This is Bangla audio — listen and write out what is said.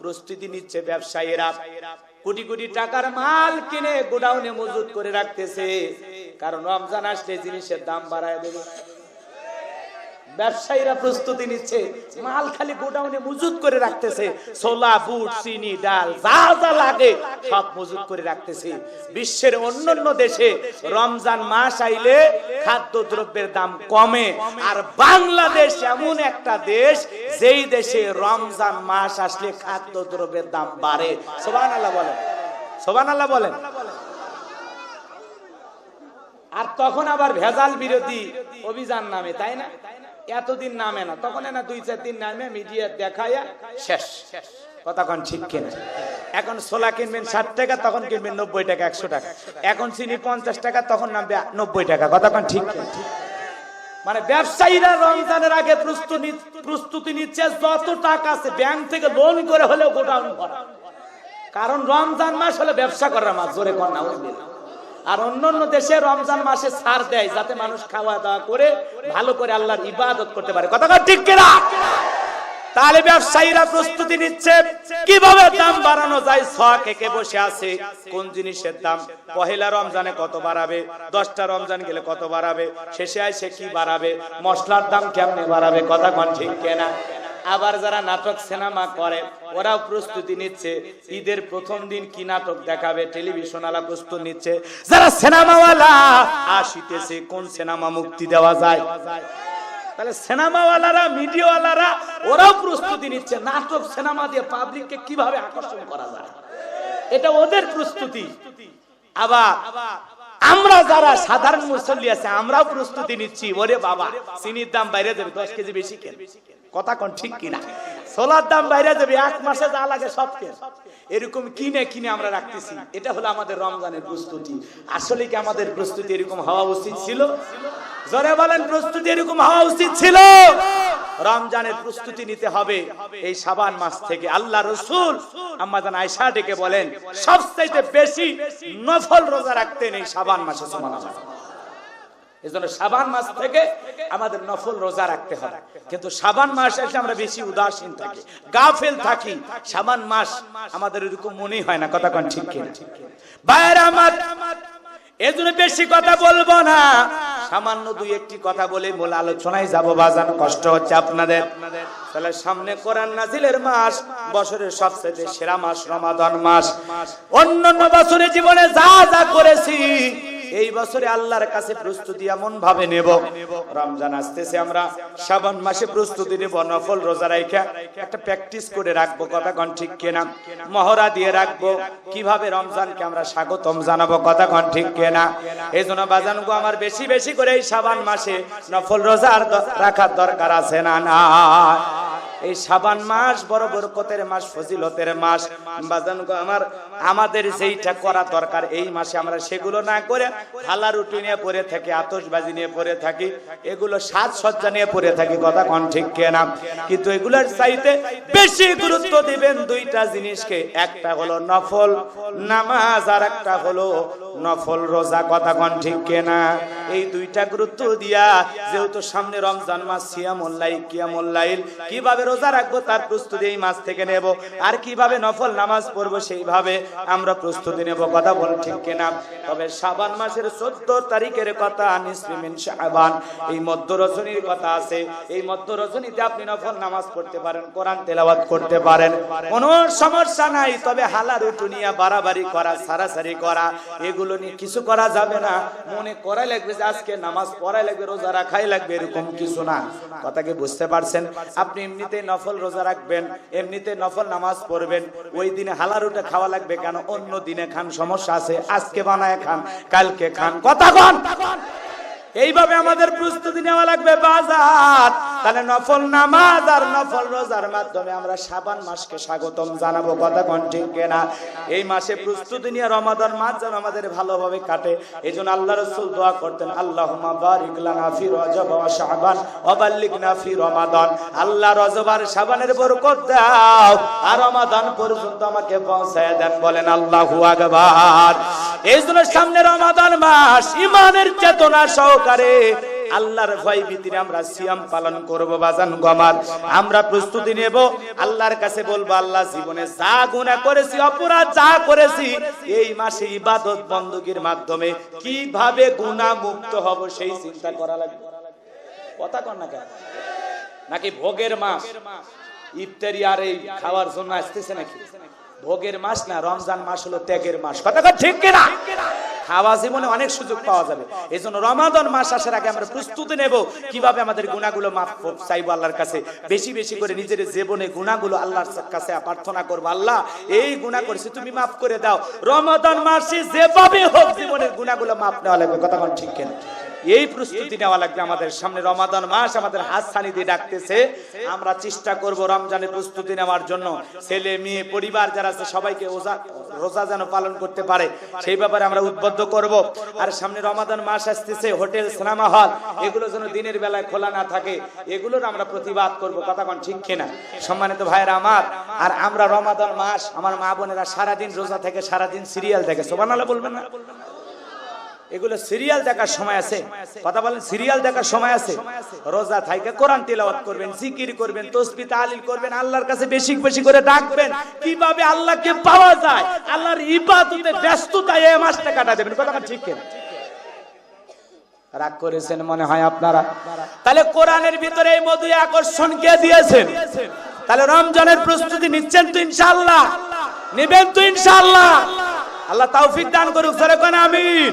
প্রস্তুতি নিচ্ছে ব্যবসায়ীরা। কোটি কোটি টাকার মাল কিনে গোডাউনে মজুত করে রাখতেছে। কারণ রমজান আসলে জিনিসের দাম বাড়ায় দেবে। ব্যবসায়ীরা প্রস্তুতি নিচ্ছে, মাল খালি গোডাউনে মজুত করে রাখতেছে, ছোলা, বুট, চিনি, ডাল, যা যা লাগে সব মজুত করে রাখতেছে। বিশ্বের অন্যান্য দেশে রমজান মাস আইলে খাদ্য দ্রব্যের দাম কমে। আর বাংলাদেশ এমন একটা দেশ, যেই দেশে রমজান মাস আসলে খাদ্য দ্রব্যের দাম বাড়ে। সোবান আল্লাহ বলেন। সোবান আল্লাহ বলেন। আর তখন আবার ভেজাল বিরোধী অভিযান নামে, তাই না? এতদিন নামে না, তখন না দুই চার দিন নামে মিডিয়া দেখায়া শেষ। কতক্ষণ ঠিক কিনা? এখন সোলা কিনবেন ষাট টাকা, তখন কিনবেন নব্বই টাকা, একশো টাকা। এখন চিনি পঞ্চাশ টাকা, তখন নামবে নব্বই টাকা। কতক্ষণ ঠিক মানে ব্যবসায়ীরা রমজানের আগে প্রস্তুতি প্রস্তুতি নিচ্ছে, যত টাকা আছে ব্যাংক থেকে লোন করে হলেও গোডাউন করা। কারণ রমজান মাস হলে ব্যবসা করার মাস, জোরে কন্যা আর অন্য অন্য দেশে রমজান মাসে ছাড় দেয় যাতে মানুষ খাওয়া দাওয়া করে, ভালো করে আল্লাহর ইবাদত করতে পারে। কথা ঠিক কিনা? তাহলে ব্যবসায়ীরা প্রস্তুতি নিচ্ছে। কীভাবে দাম বাড়ানো যায়? ছক একে বসে আছে। কোন জিনিসের দাম? পহেলা রমজানে কত বাড়াবে? দশটা রমজান গেলে কত বাড়াবে? শেষে আসে কি বাড়াবে? মশলার দাম কেমনে বাড়াবে? কথা কোন ঠিক কেনা? আবার যারা নাটক সিনেমা করে, ওরাও প্রস্তুতি নিচ্ছে। ঈদের প্রথম দিন কি নাটক দেখাবে টেলিভিশন আলা প্রস্তুতি নিচ্ছে। যারা সিনেমাওয়ালা, আসিতেছে, কোন সিনেমা মুক্তি দেওয়া যায়? তাহলে সিনেমাওয়ালারা, মিডিয়াওয়ালারা, ওরাও প্রস্তুতি নিচ্ছে। নাটক, সিনেমা দিয়ে পাবলিককে কীভাবে আকর্ষণ করা যায়? এটা ওদের প্রস্তুতি। আবার আমরা যারা সাধারণ মুসল্লি আছে, আমরাও প্রস্তুতি নিচ্ছি। ওরে বাবা, চিনির দাম বাইরে যাবে, দশ কেজি বেশি কেন? কথা কোন ঠিক কিনা? সোলার দাম বাইরে যাবে, এক মাসে যা লাগে সব কেন? এরকম কিনে কিনে আমরা রাখতেছি। এটা হলো আমাদের রমজানের প্রস্তুতি। আসলে কি আমাদের প্রস্তুতি এরকম হওয়া উচিত ছিল? জোরে বলেন, প্রস্তুতি এরকম হওয়া উচিত ছিল? রমজানের প্রস্তুতি নিতে হবে এই সাবান মাস থেকে। আল্লাহ রসুল আয়সা ডেকে বলেন, সবচাইতে বেশি নফল রোজা রাখতেন এই সাবান মাসে সমান জন্য সাবান মাস থেকে আমাদের নফল রোজা রাখতে কিন্তু সাবান মাস এসে আমরা বেশি উদাসীন থাকি, গাফেল থাকি। সাবান মাস আমাদের এরকম মনেই হয় না, কথা কোন ঠিক কিনা? বাইরে আমার, এজন্য বেশি কথা বলব না। সামান্য দুই একটি কথা বলে মূল আলোচনায় যাব, বাজান, কষ্ট হচ্ছে আপনাদের। তাহলে সামনে কোরআন নাজিলের মাস, বছরের সবচেয়ে সেরা মাস, রমাদান মাস। অন্যান্য বছরে জীবনে যা যা করেছি এই বছরে আল্লাহর কাছে প্রস্তুতি এমন ভাবে নেব। রমজান আসতেছে আমরা, শ্রাবণ মাসে প্রস্তুতি নেব, নফল রোজা রাইখা একটা প্র্যাকটিস করে রাখব, কথা কন ঠিক কেনা? মহড়া দিয়ে রাখব, কীভাবে রমজানকে আমরা স্বাগতম জানাব, কথা কন ঠিক কেনা? এই জন্য বাজানগো আমার বেশি বেশি করে এই শ্রাবণ মাসে নফল রোজার দ- রাখার দরকার আছে না না এই সাবান মাস বড় বরকতের মাস, ফজিলতের মাস। বাজানগো আমার, আমাদের যেইটা করা দরকার এই মাসে আমরা সেগুলো না করে হালা রুটি নিয়ে পড়ে থাকি, আতশবাজি নিয়ে পড়ে থাকি, এগুলো সাজসজ্জা নিয়ে পড়ে থাকি, কথা কন ঠিক কেনা? কিন্তু এগুলোর চাইতে বেশি গুরুত্ব দিবেন দুইটা জিনিসকে, একটা হলো নফল নামাজ আর একটা হলো নফল রোজা, কথা কন ঠিক কেনা? এই দুইটা গুরুত্ব দিয়া যেহেতু সামনে রমজান মাস সিয়ামুল্লাহ কিয়ামুল্লাইল কীভাবে রোজা রাখব, তার প্রস্তুতি এই মাস থেকে নেব। আর কীভাবে নফল নামাজ পড়ব সেইভাবে আমরা প্রস্তুতি নেব, কথা বল ঠিক কিনা? তবে শাবান মাসের চোদ্দ তারিখের কথা নিসমিন শাবান। এই মধ্য রজনীর কথা আছে। এই মধ্য রজনীতে আপনি নফল নামাজ পড়তে পারেন, কোরআন তেলাওয়াত করতে পারেন। কোনো সমস্যা নাই, তবে হালার উঠুনিয়া বাড়াবাড়ি করা, সারাসারি করা, এগুলো নিয়ে কিছু করা যাবে না। মনে করাই লাগবে যে আজকে নামাজ পড়াই লাগবে, রোজা রাখাই লাগবে, এরকম কিছু না। কথা কি বুঝতে পারছেন? আপনি এমনিতে নফল রোজা রাখবেন, এমনিতে নফল নামাজ পড়বেন, ওই দিনে হালার উঠে খাওয়া লাগবে কেন? অন্য দিনে খান, সমস্যা আছে, আজকে বানায় খান, কালকে খান, কথা এইভাবে আমাদের প্রস্তুতি নেওয়া লাগবে বাজার। তাহলে নফল নামাজ আর নফল রোজার মাধ্যমে আমরা সাবান মাসকে স্বাগতম জানাব। কথা কোন ঠিক কেনা? এই মাসে প্রস্তুতি নিয়ে রমাদান মাস যেন আমাদের ভালোভাবে কাটে। এই জন্য আল্লাহ রসুল দোয়া করতেন আল্লাহ বারিক লানা ফি রজব ওয়া শাবান ওয়া বাল্লিগনা ফি রমাদান। আল্লাহ রজব আর শাবানের বরকত দাও, আর রমাদান পর্যন্ত আমাকে পৌঁছায় দেন বলেন আল্লাহু আকবার। এই জন্য সামনে রমাদান মাস, ইমানের চেতনা সহকারে আল্লাহর ভয় ভীতিরে আমরা সিয়াম পালন করব বাজান গমার। আমরা প্রস্তুতি নেব, আল্লাহর কাছে বলব, আল্লাহ জীবনে যা গুনাহ করেছি, অপরাধ যা করেছি, এই মাসে ইবাদত বন্দুকির মাধ্যমে কীভাবে গুনাহ মুক্ত হব সেই চিন্তা করা লাগবে। কথা কন না কেন? নাকি ভোগের মাস? ইফতারি আর এই খাওয়ার জন্য আসতেছে নাকি? ভোগের মাস না, রমজান মাস হলো ত্যাগের মাস। কথা ঠিক কিনা? খাওয়া জীবনে অনেক সুযোগ পাওয়া যাবে। এই জন্য রমাদন মাস আসার আগে আমরা প্রস্তুতি নেব কীভাবে আমাদের গুণাগুলো মাফ চাইব আল্লাহর কাছে। বেশি বেশি করে নিজের জীবনে গুণাগুলো আল্লাহর কাছে প্রার্থনা করব, আল্লাহ, এই গুণা করেছি, তুমি মাফ করে দাও। রমাদন মাসে যেভাবে হোক জীবনের গুণাগুলো মাফ নেওয়া লাগবে, কথা ঠিক কেন? এই প্রস্তুতি নেওয়া লাগবে আমাদের সামনে। রমাদান মাস আমাদের হাত ছানি দিয়ে ডাকতেছে। আমরা চেষ্টা করব রমজানের প্রস্তুতি নেওয়ার জন্য। ছেলে, মেয়ে, পরিবার যারা আছে, সবাইকে রোজা যেন পালন করতে পারে, সেই ব্যাপারে আমরা উদ্বুদ্ধ করব। আর সামনে রমাদান মাস আসতেছে, হোটেল, সিনেমা হল, এগুলো যেন দিনের বেলায় খোলা না থাকে, এগুলোর আমরা প্রতিবাদ করব। কথা কোন ঠিক কিনা? সম্মানিত ভাইয়েরা আমার, আর আমরা রমাদান মাস, আমার মা বোনেরা সারাদিন রোজা থেকে, সারাদিন সিরিয়াল থেকে সোবানালা বলবেন না? এগুলো সিরিয়াল দেখার সময় আছে। কথা বলেন সিরিয়াল দেখার সময় আছে। রোজা থাইকে কোরআন তিলাওয়াত করবেন, জিকির করবেন, তসবি তাহলিল করবেন, আল্লাহর কাছে বেশি বেশি করে ডাকবেন। কীভাবে আল্লাহকে পাওয়া যায়? আল্লাহর ইবাদতে ব্যস্ততায় এই মাসটা কাটা দেবেন। কথা ঠিক কিনা? রাগ করেছেন মনে হয় আপনারা। তাহলে কোরআনের ভিতরে এই মধু আকর্ষণ কে দিয়েছেন? তাহলে রমজানের প্রস্তুতি নিচ্ছেন তো ইনশাআল্লাহ। নেবেন তো ইনশাআল্লাহ। আল্লাহ তৌফিক দান করুক, সরে কোন আমিন।